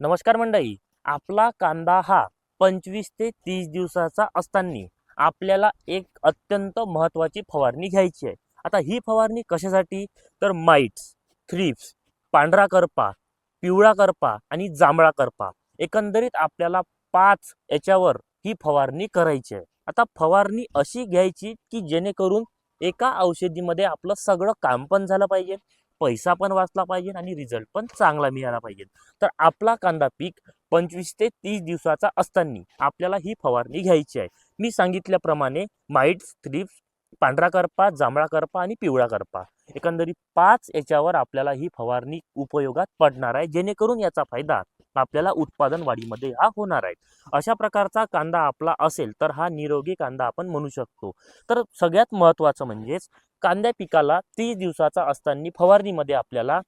नमस्कार मंडळी आपला कांदा हा पंचवीस ते तीस दिवसाचा असताना आपल्याला एक अत्यंत महत्त्वाची फवारणी घ्यायची आहे. आता ही फवारणी कशासाठी? तर माइट्स थ्रिप्स पांढरा करपा पिवळा करपा आणि जांभळा करपा एकंदरीत आपल्याला पाच याच्यावर ही फवारणी करायची आहे. आता फवारणी अशी घ्यायची की जेणेकरून एका औषधीमध्ये आपलं सगळं काम पण झालं पाहिजे. पैसा पण वाचला पाहिजे आणि रिझल्ट पण चांगला मिळाला पाहिजे. तर आपला कांदा पीक पंचवीस ते तीस दिवसाचा असताना आपल्याला ही फवारणी घ्यायची आहे. मी सांगितल्याप्रमाणे माइट्स थ्रिप्स पांढरा करपा जांभळा करपा आणि पिवळा करपा. एकंदरीत पाच याच्यावर आपल्याला ही फवारणी उपयोगात पडणार आहे जेणेकरून याचा फायदा आपल्याला उत्पादन वाढीमध्ये हा होणार आहे. अशा प्रकारचा कांदा आपला असेल तर हा निरोगी कांदा आपण म्हणू शकतो. तर सगळ्यात महत्त्वाचं म्हणजेच कांद्या पिकाला तीस दिवसाचा असताना फवारणीमध्ये आपल्याला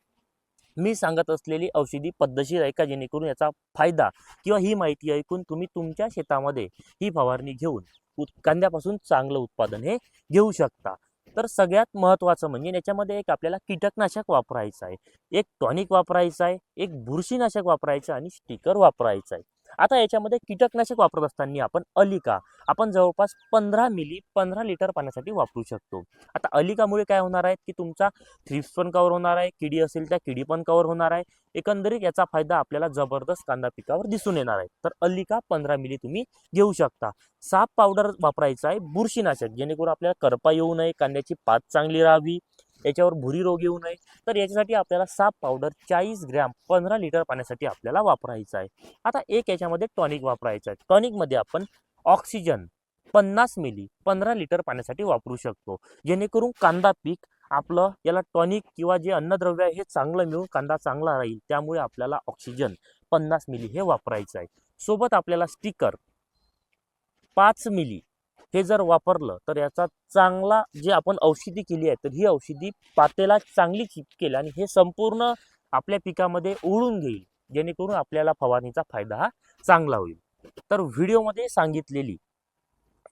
मी सांगत असलेली औषधी पद्धतशीर आहे का जेणेकरून याचा फायदा किंवा ही माहिती ऐकून तुम्ही तुमच्या शेतामध्ये ही फवारणी घेऊन उत कांद्यापासून चांगलं उत्पादन हे घेऊ शकता. तर सगळ्यात महत्त्वाचं म्हणजे याच्यामध्ये एक आपल्याला कीटकनाशक वापरायचं आहे. एक टॉनिक वापरायचं आहे एक बुरशीनाशक वापरायचं आणि स्टिकर वापरायचं आहे. आता याच्यामध्ये कीटकनाशक वापरत असताना आपण अलिका आपण जवळपास पंधरा मिली पंधरा लिटर पाण्यासाठी वापरू शकतो. आता अलिकामुळे काय होणार आहे की तुमचा थ्रिप्स पण कवर होणार आहे किडी असेल त्या किडी पण कवर होणार आहे. एकंदरीत याचा फायदा आपल्याला जबरदस्त कांदा पिकावर दिसून येणार आहे. तर अलिका पंधरा मिली तुम्ही घेऊ शकता. साप पावडर वापरायचा आहे बुरशीनाशक जेणेकरून आपल्याला करपा येऊ नये कांद्याची पात चांगली राहावी. याच्यावर भुरी रोग येऊ नये. तर याच्यासाठी आपल्याला साप पावडर चाळीस ग्रॅम पंधरा लिटर पाण्यासाठी आपल्याला वापरायचं आहे. आता एक याच्यामध्ये टॉनिक वापरायचं आहे. टॉनिकमध्ये आपण ऑक्सिजन पन्नास मिली पंधरा लिटर पाण्यासाठी वापरू शकतो. जेणेकरून कांदा पीक आपलं याला टॉनिक किंवा जे अन्नद्रव्य आहे हे चांगलं मिळून कांदा चांगला राहील. त्यामुळे आपल्याला ऑक्सिजन पन्नास मिली हे वापरायचं आहे. सोबत आपल्याला स्टिकर पाच मिली हे जर वापरलं तर याचा चांगला जे आपण औषधी केली आहे तर ही औषधी पातेला चांगली चिपकेल आणि हे संपूर्ण आपल्या पिकामध्ये ओढून घेईल जेणेकरून आपल्याला फवारणीचा फायदा हा चांगला होईल. तर व्हिडिओमध्ये सांगितलेली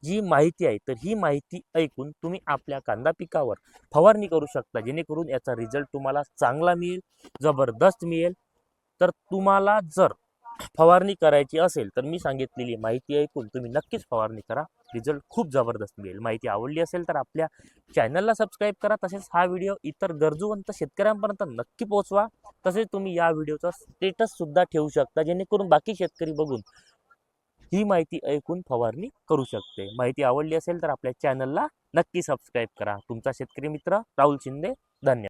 जी माहिती आहे तर ही माहिती ऐकून तुम्ही आपल्या कांदा पिकावर फवारणी करू शकता जेणेकरून याचा रिझल्ट तुम्हाला चांगला मिळेल जबरदस्त मिळेल. तर तुम्हाला जर फवारणी करायची असेल तर मी सांगितलेली माहिती ऐकून तुम्ही नक्कीच फवारणी करा. रिझल्ट खूप जबरदस्त मिळेल. माहिती आवडली असेल तर आपल्या चॅनलला सबस्क्राईब करा. तसेच हा व्हिडिओ इतर गरजूवंत शेतकऱ्यांपर्यंत नक्की पोहोचवा. तसेच तुम्ही या व्हिडिओचा स्टेटससुद्धा ठेवू शकता. जेणेकरून बाकी शेतकरी बघून ही माहिती ऐकून फवारणी करू शकते. माहिती आवडली असेल तर आपल्या चॅनलला नक्की सबस्क्राईब करा. तुमचा शेतकरी मित्र राहुल शिंदे धन्यवाद.